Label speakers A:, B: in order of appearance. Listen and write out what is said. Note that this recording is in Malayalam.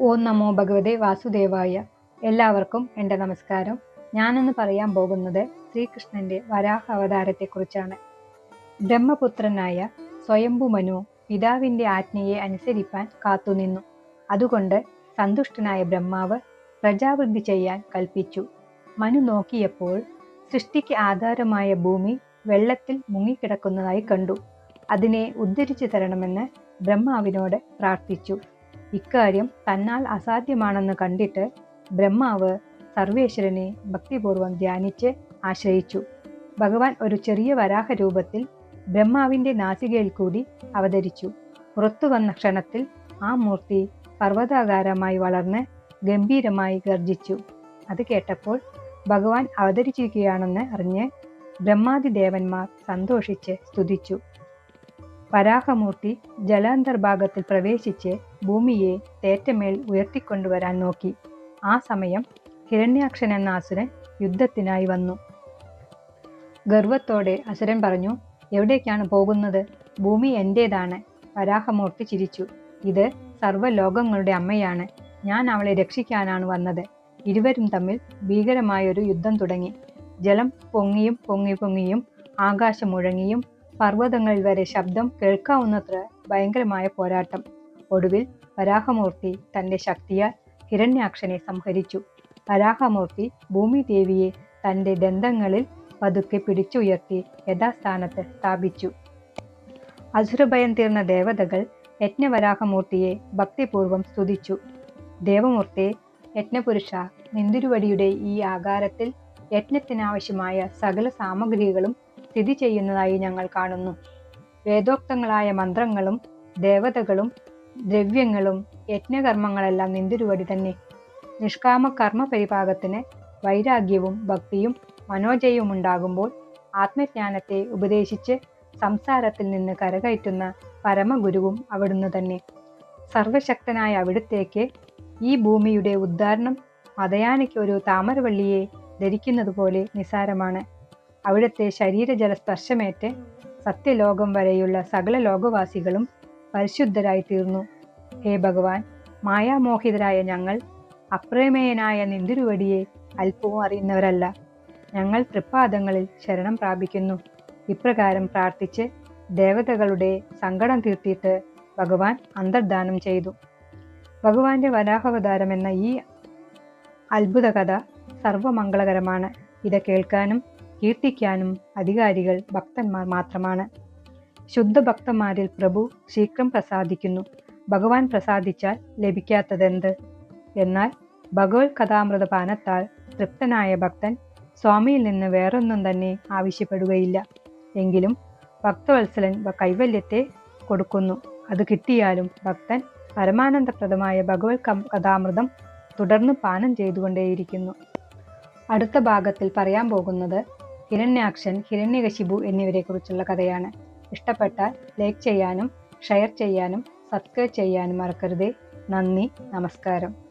A: ഓം നമോ ഭഗവതേ വാസുദേവായ എല്ലാവർക്കും എന്റെ നമസ്കാരം. ഞാനിന്ന് പറയാൻ പോകുന്നത് ശ്രീകൃഷ്ണന്റെ വരാഹ അവതാരത്തെക്കുറിച്ചാണ്. ബ്രഹ്മപുത്രനായ സ്വയംഭു മനു പിതാവിന്റെ ആജ്ഞയെ അനുസരിപ്പാൻ കാത്തുനിന്നു അതുകൊണ്ട് സന്തുഷ്ടനായ ബ്രഹ്മാവ് പ്രജാവൃദ്ധി ചെയ്യാൻ കൽപ്പിച്ചു. മനു നോക്കിയപ്പോൾ സൃഷ്ടിക്ക് ആധാരമായ ഭൂമി വെള്ളത്തിൽ മുങ്ങിക്കിടക്കുന്നതായി കണ്ടു. അതിനെ ഉദ്ധരിച്ചു തരണമെന്ന് ബ്രഹ്മാവിനോട് പ്രാർത്ഥിച്ചു. ഇക്കാര്യം തന്നാൽ അസാധ്യമാണെന്ന് കണ്ടിട്ട് ബ്രഹ്മാവ് സർവേശ്വരനെ ഭക്തിപൂർവം ധ്യാനിച്ച് ആശ്രയിച്ചു. ഭഗവാൻ ഒരു ചെറിയ വരാഹ രൂപത്തിൽ ബ്രഹ്മാവിന്റെ നാസികയിൽ കൂടി അവതരിച്ചു. പുറത്തു വന്ന ക്ഷണത്തിൽ ആ മൂർത്തി പർവതാകാരമായി വളർന്ന് ഗംഭീരമായി ഗർജിച്ചു. അത് കേട്ടപ്പോൾ ഭഗവാൻ അവതരിച്ചിരിക്കുകയാണെന്ന് അറിഞ്ഞ് ബ്രഹ്മാതിദേവന്മാർ സന്തോഷിച്ച് സ്തുതിച്ചു. വരാഹമൂർത്തി ജലാന്തർഭാഗത്തിൽ പ്രവേശിച്ച് ഭൂമിയെ തേറ്റമേൽ ഉയർത്തിക്കൊണ്ടുവരാൻ നോക്കി. ആ സമയം ഹിരണ്യാക്ഷൻ എന്ന അസുരൻ യുദ്ധത്തിനായി വന്നു. ഗർവത്തോടെ അസുരൻ പറഞ്ഞു എവിടേക്കാണ് പോകുന്നത്? ഭൂമി എന്റേതാണ് വരാഹമൂർത്തി ചിരിച്ചു. ഇത് സർവലോകങ്ങളുടെ അമ്മയാണ്. ഞാൻ അവളെ രക്ഷിക്കാനാണ് വന്നത്. ഇരുവരും തമ്മിൽ ഭീകരമായൊരു യുദ്ധം തുടങ്ങി. ജലം പൊങ്ങിയും പൊങ്ങി പൊങ്ങിയും ആകാശം മുഴങ്ങിയും പർവതങ്ങളിൽ വരെ ശബ്ദം കേൾക്കാവുന്നത്ര ഭയങ്കരമായ പോരാട്ടം. ഒടുവിൽ വരാഹമൂർത്തി തന്റെ ശക്തിയാൽ ഹിരണ്യാക്ഷനെ സംഹരിച്ചു. വരാഹമൂർത്തി ഭൂമിദേവിയെ തന്റെ ദന്തങ്ങളിൽ പതുക്കെ പിടിച്ചുയർത്തി യഥാസ്ഥാനത്ത് സ്ഥാപിച്ചു. അസുരഭയം തീർന്ന ദേവതകൾ യജ്ഞവരാഹമൂർത്തിയെ ഭക്തിപൂർവം സ്തുതിച്ചു. ദേവമൂർത്തി യജ്ഞപുരുഷ നിന്തിരുവടിയുടെ ഈ ആകാരത്തിൽ യജ്ഞത്തിനാവശ്യമായ സകല സാമഗ്രികളും സ്ഥിതി ചെയ്യുന്നതായി ഞങ്ങൾ കാണുന്നു. വേദോക്തങ്ങളായ മന്ത്രങ്ങളും ദേവതകളും ദ്രവ്യങ്ങളും യജ്ഞകർമ്മങ്ങളെല്ലാം നിന്തിരുവടി തന്നെ. നിഷ്കാമ കർമ്മ പരിഭാഗത്തിന് വൈരാഗ്യവും ഭക്തിയും മനോജയവും ഉണ്ടാകുമ്പോൾ ആത്മജ്ഞാനത്തെ ഉപദേശിച്ച് സംസാരത്തിൽ നിന്ന് കരകയറ്റുന്ന പരമഗുരുവും അവിടുന്ന് തന്നെ. സർവശക്തനായ അവിടുത്തേക്ക് ഈ ഭൂമിയുടെ ഉദ്ധാരണം മതയാനയ്ക്ക് ഒരു താമരവള്ളിയെ ധരിക്കുന്നത് പോലെ നിസാരമാണ്. അവിടുത്തെ ശരീരജല സ്പർശമേറ്റ് സത്യലോകം വരെയുള്ള സകല ലോകവാസികളും പരിശുദ്ധരായി തീർന്നു ഹേ ഭഗവാൻ മായാമോഹിതരായ ഞങ്ങൾ അപ്രമേയനായ നിന്തിരുവടിയെ അല്പവും അറിയുന്നവരല്ല. ഞങ്ങൾ തൃപ്പാദങ്ങളിൽ ശരണം പ്രാപിക്കുന്നു. ഇപ്രകാരം പ്രാർത്ഥിച്ച് ദേവതകളുടെ സങ്കടം തീർത്തിയിട്ട് ഭഗവാൻ അന്തർദാനം ചെയ്തു. ഭഗവാന്റെ വരാഹവതാരം എന്ന ഈ അത്ഭുത കഥ സർവമംഗളകരമാണ് ഇത് കേൾക്കാനും കീർത്തിക്കാനും അധികാരികൾ ഭക്തന്മാർ മാത്രമാണ്. ശുദ്ധഭക്തന്മാരിൽ പ്രഭു ശീഘ്രം പ്രസാദിക്കുന്നു. ഭഗവാൻ പ്രസാദിച്ചാൽ ലഭിക്കാത്തതെന്ത്? എന്നാൽ ഭഗവത് കഥാമൃത പാനത്താൽ തൃപ്തനായ ഭക്തൻ സ്വാമിയിൽ നിന്ന് വേറൊന്നും തന്നെ ആവശ്യപ്പെടുകയില്ല. എങ്കിലും ഭക്തവത്സലൻ കൈവല്യത്തെ കൊടുക്കുന്നു. അത് കിട്ടിയാലും ഭക്തൻ പരമാനന്ദപ്രദമായ ഭഗവത് കഥാമൃതം തുടർന്ന് പാനം ചെയ്തുകൊണ്ടേയിരിക്കുന്നു. അടുത്ത ഭാഗത്തിൽ പറയാൻ പോകുന്നത് ഹിരണ്യാക്ഷൻ ഹിരണ്യകശിപു എന്നിവരെക്കുറിച്ചുള്ള കഥയാണ്. ഇഷ്ടപ്പെട്ടാൽ ലൈക്ക് ചെയ്യാനും ഷെയർ ചെയ്യാനും സബ്സ്ക്രൈബ് ചെയ്യാനും മറക്കരുത്. നന്ദി നമസ്കാരം.